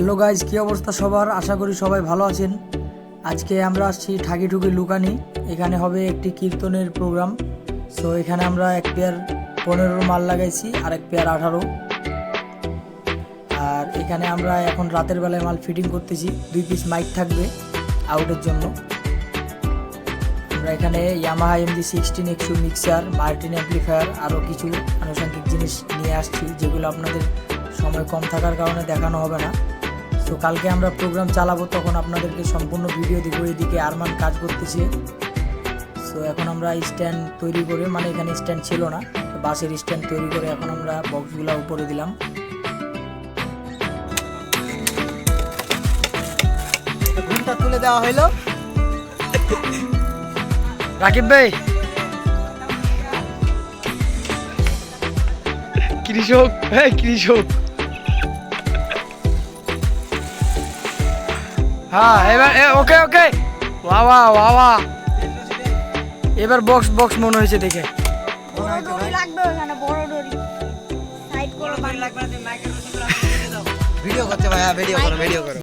Hello guys, কী অবস্থা সবার? আশা করি সবাই ভালো আছেন। আজকে আমরা আসছি ঠাকি ঠুকি লুকানি। এখানে হবে একটি কীর্তনের প্রোগ্রাম। সো এখানে আমরা এক পেয়ার পনেরো মাল লাগাইছি, আর এক পেয়ার আঠারো। আর এখানে আমরা এখন রাতের বেলায় মাল ফিটিং করতেছি। দুই পিস মাইক থাকবে আউটের জন্য। আমরা এখানে ইয়ামাহা এমজি সিক্সটিন একশো মিক্সার মার্টিন অ্যাম্পলিফায়ার আরও কিছু আনুষঙ্গিক জিনিস নিয়ে আসছি, যেগুলো আপনাদের সময় কম থাকার কারণে দেখানো হবে না। তো কালকে আমরা প্রোগ্রাম চালাবো তখন আপনাদেরকে সম্পূর্ণ ভিডিও দিব এদিকে আরমান কাজ করতেছে। সো এখন আমরা স্ট্যান্ড তৈরি করে মানে এখানে স্ট্যান্ড ছিল না বাসের স্ট্যান্ড তৈরি করে এখন আমরা বক্সগুলো উপরে দিলাম। ঘুমটা তুলে দেওয়া হইল। রাকিব ভাই। কৃষক হ্যাঁ কৃষক। হ্যাঁ এবার ওকে ওকে। বাবা বাবা। এবার বক্স বক্স মনে হয়েছে দেখে। বড় দড়ি লাগবে ওখানে বড় দড়ি। সাইড করে ভিডিও করছে ভাই ভিডিও করো ভিডিও করো।